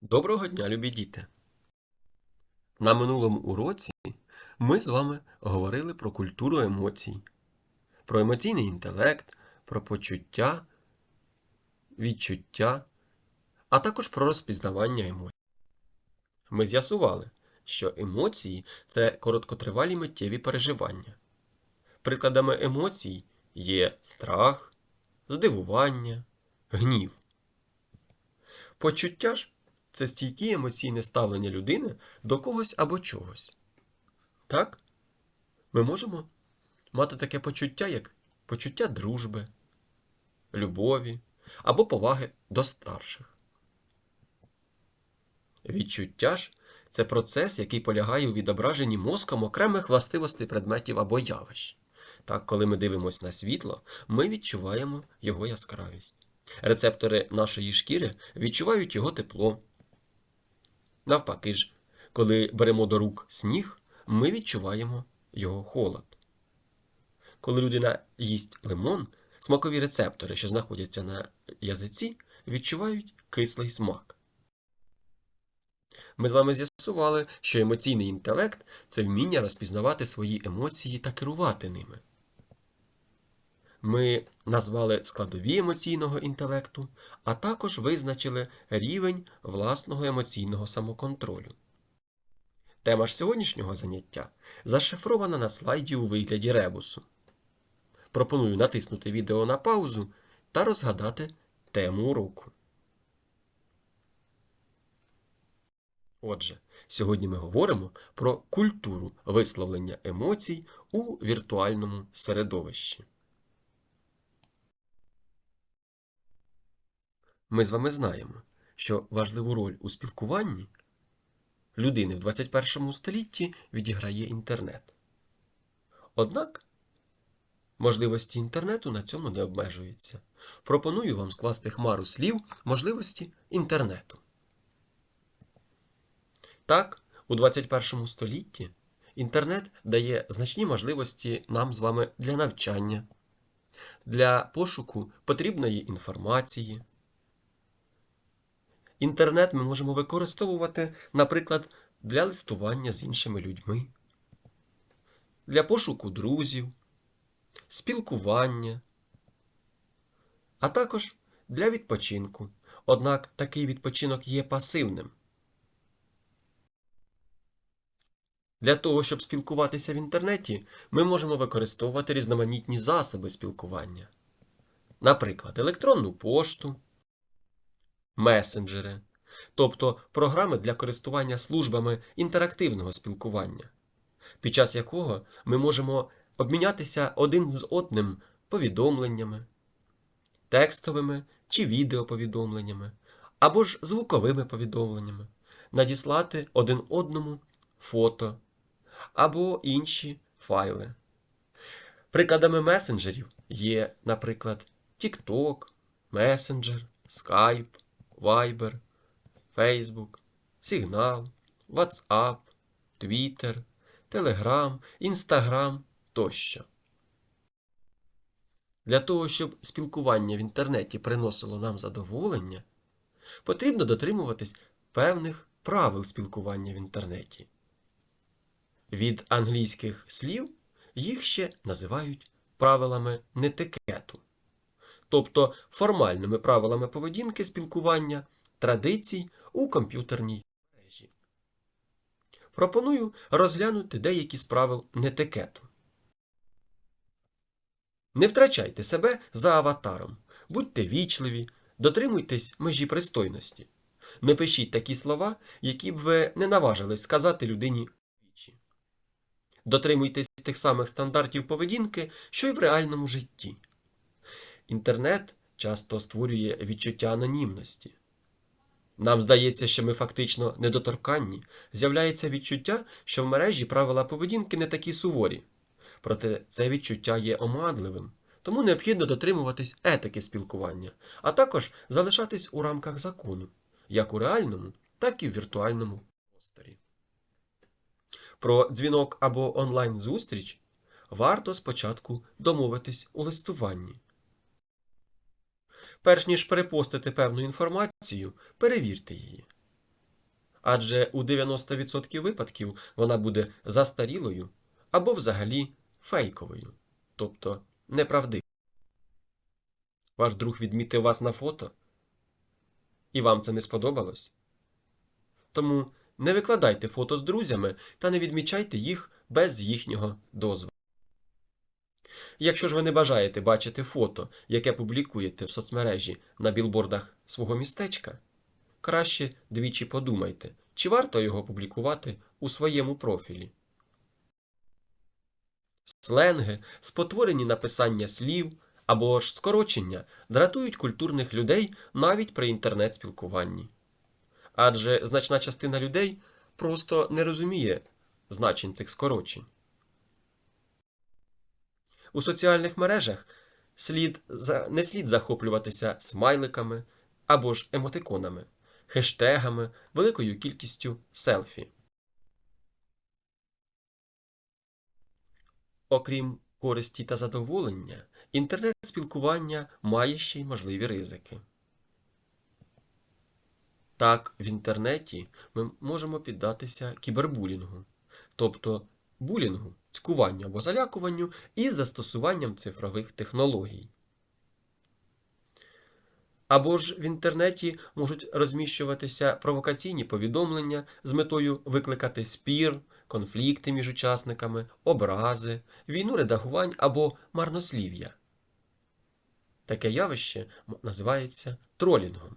Доброго дня, любі діти! На минулому уроці ми з вами говорили про культуру емоцій, про емоційний інтелект, про почуття, відчуття, а також про розпізнавання емоцій. Ми з'ясували, що емоції це короткотривалі миттєві переживання. Прикладами емоцій є страх, здивування, гнів. Почуття ж це стійке емоційне ставлення людини до когось або чогось. Так? Ми можемо мати таке почуття, як почуття дружби, любові або поваги до старших. Відчуття ж це процес, який полягає у відображенні мозком окремих властивостей предметів або явищ. Так, коли ми дивимося на світло, ми відчуваємо його яскравість. Рецептори нашої шкіри відчувають його тепло. Навпаки ж, коли беремо до рук сніг, ми відчуваємо його холод. Коли людина їсть лимон, смакові рецептори, що знаходяться на язиці, відчувають кислий смак. Ми з вами з'ясували, що емоційний інтелект це вміння розпізнавати свої емоції та керувати ними. Ми назвали складові емоційного інтелекту, а також визначили рівень власного емоційного самоконтролю. Тема ж сьогоднішнього заняття зашифрована на слайді у вигляді ребусу. Пропоную натиснути відео на паузу та розгадати тему уроку. Отже, сьогодні ми говоримо про культуру висловлення емоцій у віртуальному середовищі. Ми з вами знаємо, що важливу роль у спілкуванні людини в 21 столітті відіграє інтернет. Однак можливості інтернету на цьому не обмежуються. Пропоную вам скласти хмару слів можливості інтернету. Так, у 21 столітті інтернет дає значні можливості нам з вами для навчання, для пошуку потрібної інформації. Інтернет ми можемо використовувати, наприклад, для листування з іншими людьми, для пошуку друзів, спілкування, а також для відпочинку. Однак такий відпочинок є пасивним. Для того, щоб спілкуватися в інтернеті, ми можемо використовувати різноманітні засоби спілкування, наприклад, електронну пошту месенджери, тобто програми для користування службами інтерактивного спілкування, під час якого ми можемо обмінятися один з одним повідомленнями, текстовими чи відеоповідомленнями, або ж звуковими повідомленнями, надіслати один одному фото або інші файли. Прикладами месенджерів є, наприклад, TikTok, Messenger, Skype, Viber, Facebook, Signal, WhatsApp, Twitter, Telegram, Instagram тощо. Для того, щоб спілкування в інтернеті приносило нам задоволення, потрібно дотримуватись певних правил спілкування в інтернеті. Від англійських слів їх ще називають правилами нетикету тобто формальними правилами поведінки спілкування, традицій у комп'ютерній мережі. Пропоную розглянути деякі з правил нетикету. Не втрачайте себе за аватаром, будьте вічливі, дотримуйтесь межі пристойності. Не пишіть такі слова, які б ви не наважились сказати людині вічі. Дотримуйтесь тих самих стандартів поведінки, що й в реальному житті. Інтернет часто створює відчуття анонімності. Нам здається, що ми фактично недоторканні, з'являється відчуття, що в мережі правила поведінки не такі суворі. Проте це відчуття є оманливим, тому необхідно дотримуватись етики спілкування, а також залишатись у рамках закону, як у реальному, так і в віртуальному просторі. Про дзвінок або онлайн-зустріч варто спочатку домовитись у листуванні. Перш ніж перепостити певну інформацію, перевірте її. адже у 90% випадків вона буде застарілою або взагалі фейковою, тобто неправдивою. Ваш друг відмітив вас на фото, і вам це не сподобалось? Тому не викладайте фото з друзями та не відмічайте їх без їхнього дозволу. Якщо ж ви не бажаєте бачити фото, яке публікуєте в соцмережі на білбордах свого містечка, краще двічі подумайте, чи варто його публікувати у своєму профілі. Сленги, спотворені написання слів або ж скорочення дратують культурних людей навіть при інтернет-спілкуванні. Адже значна частина людей просто не розуміє значень цих скорочень. У соціальних мережах слід не слід захоплюватися смайликами або ж емотиконами, хештегами, великою кількістю селфі. Окрім користі та задоволення, інтернет-спілкування має ще й можливі ризики. Так, в інтернеті ми можемо піддатися кібербулінгу, тобто булінгу, цькуванню або залякуванню із застосуванням цифрових технологій. Або ж в інтернеті можуть розміщуватися провокаційні повідомлення з метою викликати спір, конфлікти між учасниками, образи, війну редагувань або марнослів'я. Таке явище називається тролінгом.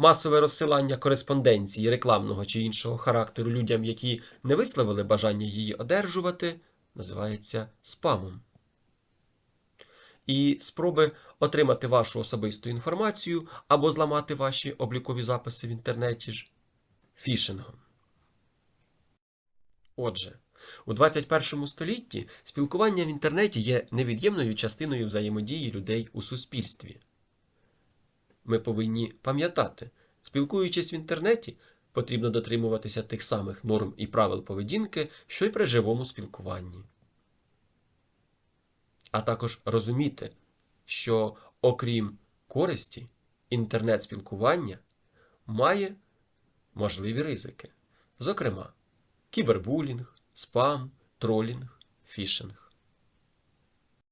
Масове розсилання кореспонденції рекламного чи іншого характеру людям, які не висловили бажання її одержувати, називається спамом. І спроби отримати вашу особисту інформацію або зламати ваші облікові записи в інтернеті ж фішингом. Отже, у 21 столітті спілкування в інтернеті є невід'ємною частиною взаємодії людей у суспільстві. Ми повинні пам'ятати, спілкуючись в інтернеті, потрібно дотримуватися тих самих норм і правил поведінки, що й при живому спілкуванні. А також розуміти, що окрім користі, інтернет-спілкування має можливі ризики, зокрема, кібербулінг, спам, тролінг, фішинг.